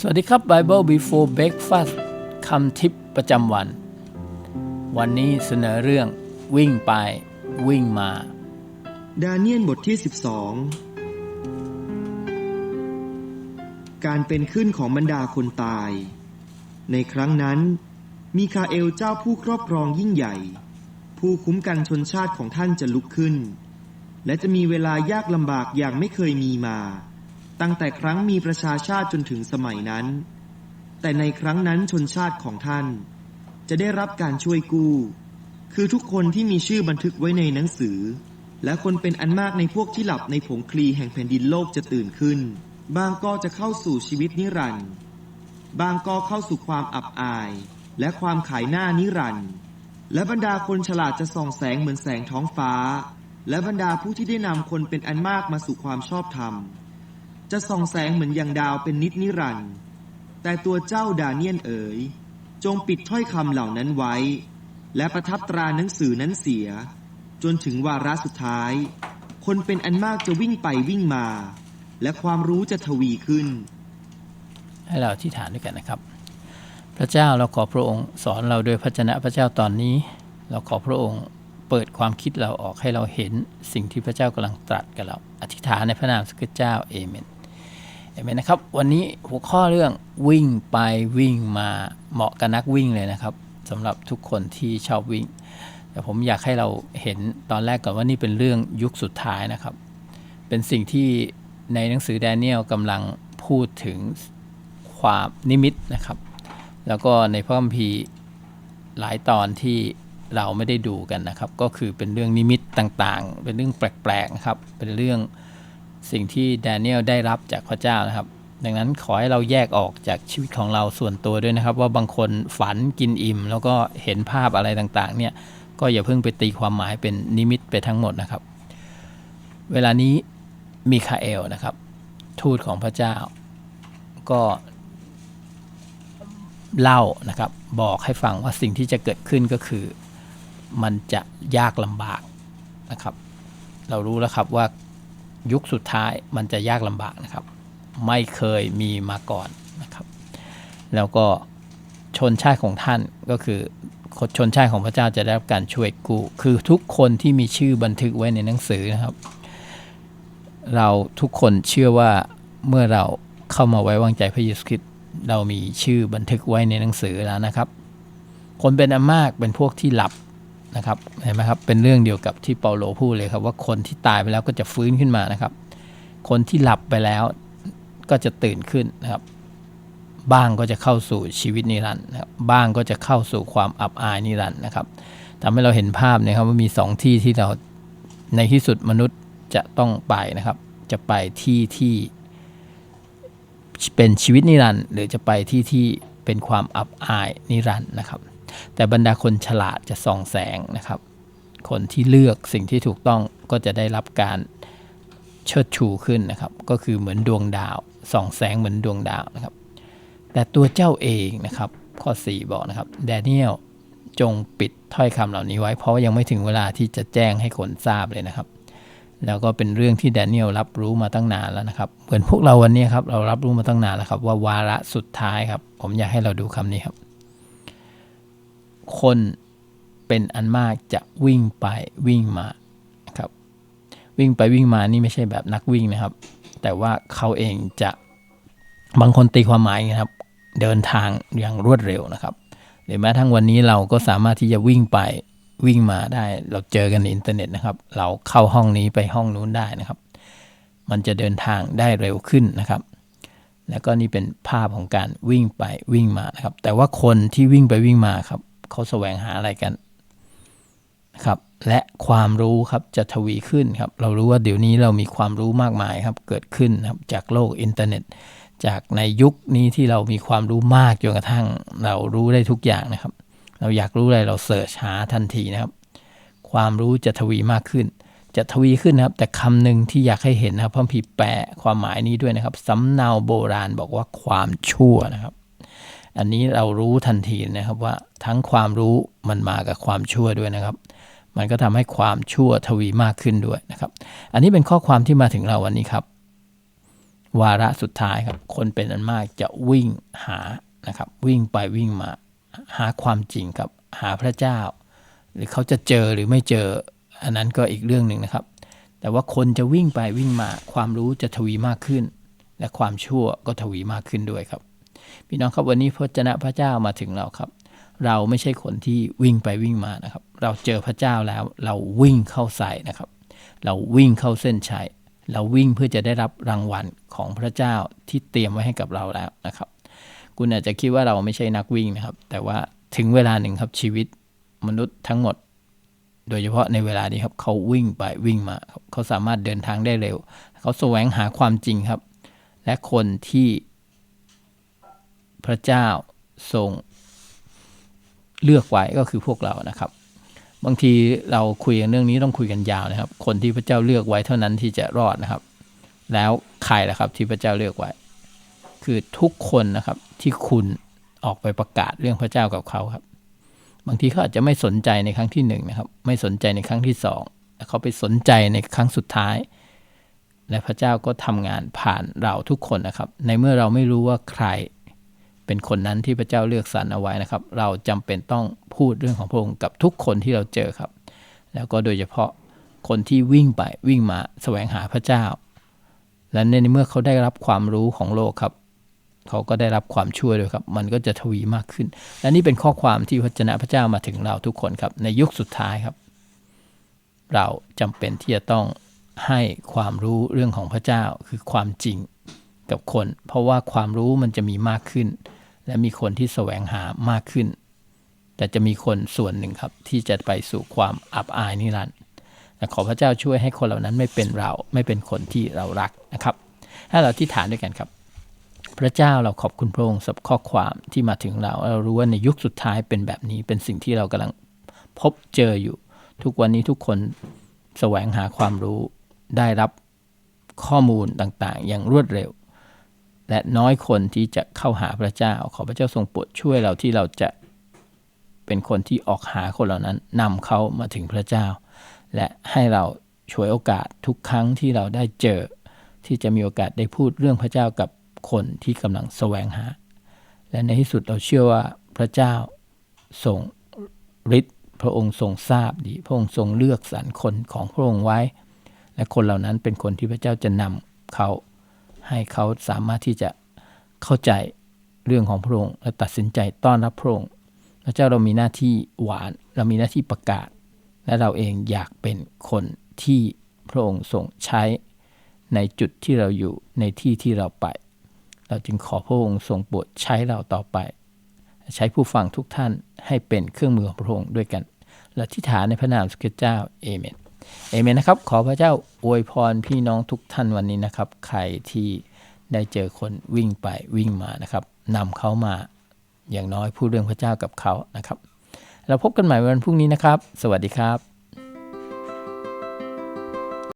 สวัสดีครับ Bible Before Breakfast คำทิปประจำวัน วันนี้เสนอเรื่องวิ่งไปวิ่งมา ดาเนียลบทที่ 12 การเป็นขึ้นของบรรดาคนตาย ในครั้งนั้น มีคาเอลเจ้าผู้ครอบครองยิ่งใหญ่ ผู้คุ้มกันชนชาติของท่านจะลุกขึ้น และจะมีเวลายากลำบากอย่างไม่เคยมีมา ตั้งแต่ครั้งมีประชาชาติจนถึงสมัยนั้น แต่ในครั้งนั้นชนชาติของท่าน จะได้รับการช่วยกู้ คือทุกคนที่มีชื่อบันทึกไว้ในหนังสือ และคนเป็นอันมากในพวกที่หลับในผงคลีแห่งแผ่นดินโลกจะตื่นขึ้น บางก็จะเข้าสู่ชีวิตนิรันดร์บางก็เข้าสู่ความอับอาย และความขายหน้านิรันดร์และบรรดาคนฉลาดจะส่องแสงเหมือนแสงท้องฟ้า และบรรดาผู้ที่ได้นำคนเป็นอันมากมาสู่ความชอบธรรม จะส่องแสงเหมือนอย่างดาวเป็นนิจนิรันดร์แต่ตัวเจ้าดาเนียนเอ๋ย จงปิดถ้อยคำเหล่านั้นไว้ และประทับตราหนังสือนั้นเสีย จนถึงวาระสุดท้าย คนเป็นอันมากจะวิ่งไปวิ่งมา และความรู้จะทวีขึ้น ให้เราที่ฐานด้วยกันนะครับ พระเจ้าเราขอพระองค์สอนเราโดยพระชนะพระเจ้าตอนนี้ เราขอพระองค์เปิดความคิดเราออกให้เราเห็นสิ่งที่พระเจ้ากำลังตรัสกับเรา อธิษฐานในพระนามสกเจ้าเอเมน เอเมนนะครับ วันนี้หัวข้อเรื่องวิ่งไปวิ่งมาเหมาะกับนักวิ่งเลยนะครับสำหรับทุกคนที่ชอบวิ่ง แต่ผมอยากให้เราเห็นตอนแรกก่อนว่านี่เป็นเรื่องยุคสุดท้ายนะครับ เป็นสิ่งที่ในหนังสือแดเนียลกำลังพูดถึงความนิมิตนะครับ แล้วก็ในพระคัมภีร์หลายตอนที่เราไม่ได้ดูกันนะครับ ก็คือเป็นเรื่องนิมิตต่างๆ เป็นเรื่องแปลกๆนะครับเป็นเรื่อง สิ่งที่แดเนียลได้รับจากพระเจ้านะครับ ดังนั้นขอให้เราแยกออกจากชีวิตของเราส่วนตัวด้วยนะครับ ว่าบางคนฝันกินอิ่ม แล้วก็เห็นภาพอะไรต่างๆ เนี่ยก็อย่าเพิ่งไปตีความหมายเป็นนิมิตไปทั้งหมดนะครับ เวลานี้มีคาเอลนะครับ ทูตของพระเจ้า ก็เล่านะครับบอกให้ฟังว่าสิ่งที่จะเกิดขึ้นก็คือ มันจะยากลำบากนะครับ เรารู้แล้วครับว่า ยุคสุดท้ายมันจะยากลำบากนะครับ ไม่เคยมีมาก่อนนะครับ แล้วก็ชนชาติของท่านก็คือชนชาติของพระเจ้าจะได้รับการช่วยกู้คือทุกคนที่มีชื่อบันทึกไว้ในหนังสือนะครับ เราทุกคนเชื่อว่าเมื่อเราเข้ามาไว้วางใจพระเยซูคริสต์เรามีชื่อบันทึกไว้ในหนังสือแล้วนะครับ คนเป็นอันมากเป็นพวกที่หลับ นะครับเห็นไหมครับเป็นเรื่องเดียวกับที่เปาโลพูดเลยครับว่าคนที่ตายไปแล้วก็จะฟื้นขึ้นมานะครับ คนที่หลับไปแล้วก็จะตื่นขึ้นนะครับ บ้างก็จะเข้าสู่ชีวิตนิรันดร์นะครับบ้างก็จะเข้าสู่ความอับอายนิรันดร์นะครับทำให้เราเห็นภาพนะครับว่ามีสองที่ที่เราในที่สุดมนุษย์จะต้องไปนะครับ จะไปที่ที่เป็นชีวิตนิรันดร์หรือจะไปที่ที่เป็นความอับอายนิรันดร์นะครับ แต่บรรดาคนฉลาดจะส่องแสงนะครับ คนที่เลือกสิ่งที่ถูกต้องก็จะได้รับการเชิดชูขึ้นนะครับ ก็คือเหมือนดวงดาวส่องแสงเหมือนดวงดาวนะครับ แต่ตัวเจ้าเองนะครับ ข้อ 4 บอกนะครับแดเนียลจงปิดถ้อยคำเหล่านี้ไว้ เพราะยังไม่ถึงเวลาที่จะแจ้งให้คนทราบเลยนะครับ แล้วก็เป็นเรื่องที่แดเนียลรับรู้มาตั้งนานแล้วนะครับ เหมือนพวกเราวันนี้ครับเรารับรู้มาตั้งนานแล้วครับ ว่าวาระสุดท้ายครับ ผมอยากให้เราดูคำนี้ครับ คนเป็นอันมากจะวิ่งไปวิ่งมาครับวิ่งไปวิ่งมานี่ไม่ใช่แบบนักวิ่งนะครับ แต่ว่าเขาเองจะบางคนตีความหมายนะครับ เดินทางอย่างรวดเร็วนะครับหรือแม้ทั้งวันนี้เราก็สามารถที่จะวิ่งไปวิ่งมาได้ เราเจอกันในอินเทอร์เน็ตนะครับ เราเข้าห้องนี้ไปห้องนู้นได้นะครับ มันจะเดินทางได้เร็วขึ้นนะครับ แล้วก็นี่เป็นภาพของการวิ่งไปวิ่งมานะครับ แต่ว่าคนที่วิ่งไปวิ่งมาครับ เขาแสวงหาอะไรกันครับและความรู้ครับจะทวีขึ้นครับเรารู้ว่าเดี๋ยวนี้เรามีความรู้มากมายครับเกิดขึ้นครับจากโลกอินเทอร์เน็ต จากในยุคนี้ที่เรามีความรู้มากจนกระทั่ง เรารู้ได้ทุกอย่างนะครับ เราอยากรู้อะไรเราเสิร์ชหาทันทีนะครับ ความรู้จะทวีมากขึ้น จะทวีขึ้นนะครับ แต่คำหนึ่งที่อยากให้เห็นนะครับพระพีแปลความหมายนี้ด้วยนะครับสำเนาโบราณบอกว่าความชั่วนะครับ อันนี้เรารู้ทันทีนะครับว่าทั้งความรู้มันมากับความชั่วด้วยนะครับ มันก็ทำให้ความชั่วทวีมากขึ้นด้วยนะครับ อันนี้เป็นข้อความที่มาถึงเราวันนี้ครับ วาระสุดท้ายครับ คนเป็นอันมากจะวิ่งหานะครับ วิ่งไปวิ่งมาหาความจริงครับหาพระเจ้า หรือเขาจะเจอหรือไม่เจอ อันนั้นก็อีกเรื่องหนึ่งนะครับ แต่ว่าคนจะวิ่งไปวิ่งมา ความรู้จะทวีมากขึ้น และความชั่วก็ทวีมากขึ้นด้วยครับ พี่น้องครับวันนี้พระเจ้าพระเจ้ามาถึงเราครับ เราไม่ใช่คนที่วิ่งไปวิ่งมานะครับ เราเจอพระเจ้าแล้วเราวิ่งเข้าใส่นะครับ เราวิ่งเข้าเส้นชัยเราวิ่งเพื่อจะได้รับรางวัลของพระเจ้าที่เตรียมไว้ให้กับเราแล้วนะครับ คุณอาจจะคิดว่าเราไม่ใช่นักวิ่งนะครับ แต่ว่าถึงเวลาหนึ่งครับชีวิตมนุษย์ทั้งหมด โดยเฉพาะในเวลานี้ครับเขาวิ่งไปวิ่งมาเขาสามารถเดินทางได้เร็ว เขาแสวงหาความจริงครับ และคนที่ ระเจ้าทรงเลือกไว้ก็คือพวกเรานะครับ บางทีเราคุยกันเรื่องนี้ต้องคุยกันยาวนะครับ คนที่พระเจ้าเลือกไว้เท่านั้นที่จะรอดนะครับ แล้วใครล่ะครับที่พระเจ้าเลือกไว้ คือทุกคนนะครับที่คุณออกไปประกาศเรื่องพระเจ้ากับเขาครับ บางทีเขาอาจจะไม่สนใจในครั้งที่หนึ่งนะครับ ไม่สนใจในครั้งที่สองแต่เขาไปสนใจในครั้งสุดท้าย และพระเจ้าก็ทำงานผ่านเราทุกคนนะครับ ในเมื่อเราไม่รู้ว่าใคร เป็นคนนั้นที่พระเจ้าเลือกสรรเอาไว้นะครับ เราจำเป็นต้องพูดเรื่องของพระองค์กับทุกคนที่เราเจอครับ แล้วก็โดยเฉพาะคนที่วิ่งไปวิ่งมาแสวงหาพระเจ้า และในเมื่อเขาได้รับความรู้ของโลกครับ เขาก็ได้รับความช่วยด้วยครับ มันก็จะทวีมากขึ้น และนี่เป็นข้อความที่พระเจ้าพระเจ้ามาถึงเราทุกคนครับ ในยุคสุดท้ายครับ เราจำเป็นที่จะต้องให้ความรู้เรื่องของพระเจ้าคือความจริงกับคน เพราะว่าความรู้มันจะมีมากขึ้น และมีคนที่แสวงหามากขึ้น แต่จะมีคนส่วนหนึ่งครับ ที่จะไปสู่ความอับอายนิรันดร์แต่ขอพระเจ้าช่วยให้คนเหล่านั้นไม่เป็นเราไม่เป็นคนที่เรารักนะครับ ให้เราที่ฐานด้วยกันครับ พระเจ้าเราขอบคุณพระองค์สำหรับข้อความที่มาถึงเราเรารู้ว่าในยุคสุดท้ายเป็นแบบนี้เป็นสิ่งที่เรากำลังพบเจออยู่ ทุกวันนี้ทุกคนแสวงหาความรู้ได้รับข้อมูลต่างๆ อย่างรวดเร็ว และน้อยคนที่จะเข้าหาพระเจ้า ขอพระเจ้าทรงโปรดช่วยเราที่เราจะเป็นคนที่ออกหาคนเหล่านั้นนำเขามาถึงพระเจ้า และให้เราช่วยโอกาสทุกครั้งที่เราได้เจอ ที่จะมีโอกาสได้พูดเรื่องพระเจ้ากับคนที่กำลังแสวงหา และในที่สุดเราเชื่อว่าพระเจ้าทรงฤทธิ์พระองค์ทรงทราบดี พระองค์ทรงเลือกสรรคนของพระองค์ไว้ และคนเหล่านั้นเป็นคนที่พระเจ้าจะนำเขา ให้เขาสามารถที่จะเข้าใจเรื่องของพระองค์และตัดสินใจต้อนรับพระองค์พระเจ้าเรามีหน้าที่หวานเรามีหน้าที่ประกาศ และเราเองอยากเป็นคนที่พระองค์ทรงใช้ในจุดที่เราอยู่ในที่ที่เราไป เราจึงขอพระองค์ทรงโปรดใช้เราต่อไป ใช้ผู้ฟังทุกท่านให้เป็นเครื่องมือของพระองค์ด้วยกัน และที่ฐานในพระนามสุขเจ้าเอเมน เอเมนนะครับ ขอพระเจ้าอวยพรพี่น้องทุกท่านวันนี้นะครับ ใครที่ได้เจอคนวิ่งไปวิ่งมานะครับนำเขามาอย่างน้อยพูดเรื่องพระเจ้ากับเขานะครับ เราพบกันใหม่วันพรุ่งนี้นะครับ สวัสดีครับ